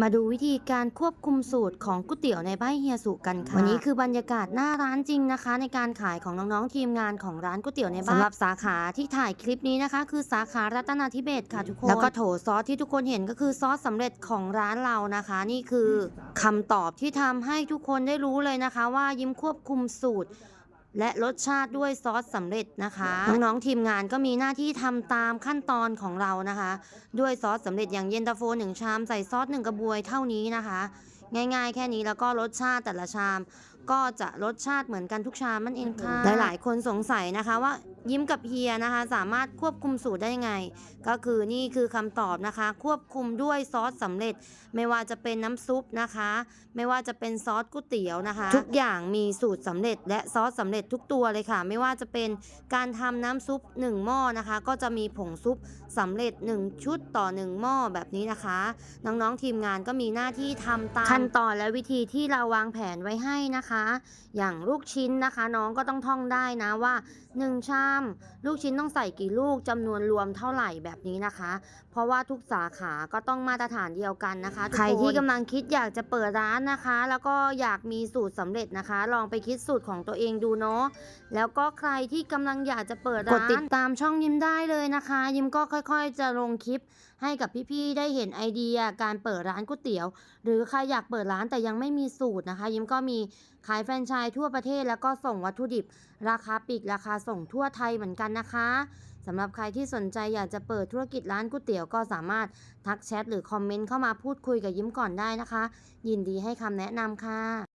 มาดูวิธีการควบคุมสูตรของก๋วยเตี๋ยวในบ้านเฮียสุกันค่ะวันนี้คือบรรยากาศหน้าร้านจริงนะคะ ในการขายของน้องๆทีมงานของร้านก๋วยเตี๋ยวในบ้านสำหรับสาขาที่ถ่ายคลิปนี้นะคะ คือสาขารัตนาธิเบศค่ะทุกคนแล้วก็โถซอสที่ทุกคนเห็นก็คือซอสสำเร็จของร้านเรานะคะ นี่คือคำตอบที่ทำให้ทุกคนได้รู้เลยนะคะ ว่ายิ้มควบคุมสูตร และรสชาติด้วยซอสสำเร็จนะคะ น้องๆทีมงานก็มีหน้าที่ทำตามขั้นตอนของเรานะคะ ด้วยซอสสำเร็จอย่างเย็นตาโฟหนึ่งชามใส่ซอสหนึ่งกระบวยเท่านี้นะคะ ง่ายๆ แค่นี้แล้วก็รสชาติแต่ละชาม ก็จะรสชาติเหมือนกันทุกชามนั่นเองค่ะหลายๆ คนสงสัยนะคะว่ายิ้มกับเฮียนะคะ สามารถควบคุมสูตรได้ยังไง ก็คือนี่คือคำตอบนะคะ ควบคุมด้วยซอสสำเร็จ ไม่ว่าจะเป็นน้ำซุปนะคะ ไม่ว่าจะเป็นซอสก๋วยเตี๋ยวนะคะ ทุกอย่างมีสูตรสำเร็จ และซอสสำเร็จทุกตัวเลยค่ะ ไม่ว่าจะเป็นการทำน้ำซุป 1 หม้อนะคะ ก็จะมีผงซุปสำเร็จ 1 ชุดต่อ 1 หม้อแบบนี้นะคะ น้องๆทีมงานก็มีหน้าที่ทำตามขั้นตอนและวิธีที่เราวางแผนไว้ให้นะคะ อย่างลูกชิ้นนะคะ น้องก็ต้องท่องได้นะว่า 1 ชาม ลูกชิ้นต้องใส่กี่ลูกจำนวนรวมเท่าไหร่แบบนี้นะคะ เพราะว่าทุกสาขาก็ต้องมาตรฐานเดียวกันนะคะทุกคนใครที่กำลังคิดอยากจะเปิดร้านนะคะ แล้วก็อยากมีสูตรสำเร็จนะคะ ลองไปคิดสูตรของตัวเองดูเนาะแล้วก็ใครที่กำลังอยากจะเปิดร้านกดติดตามช่องยิ้มได้เลยนะคะ ยิ้มก็ค่อย ๆ จะลงคลิปให้กับพี่ๆได้เห็นไอเดียการเปิดร้านก๋วยเตี๋ยว หรือใครอยากเปิดร้านแต่ยังไม่มีสูตรนะคะ ยิ้มก็มีขายแฟรนไชส์ทั่วประเทศแล้วก็ส่งวัตถุดิบ ราคาปลีกราคาส่งทั่วไทยเหมือนกันนะคะสำหรับใครที่สนใจอยากจะเปิดธุรกิจร้านก๋วยเตี๋ยวก็สามารถทักแชทหรือคอมเมนต์เข้ามาพูดคุยกับยิ้มก่อนได้นะคะ ยินดีให้คำแนะนำค่ะ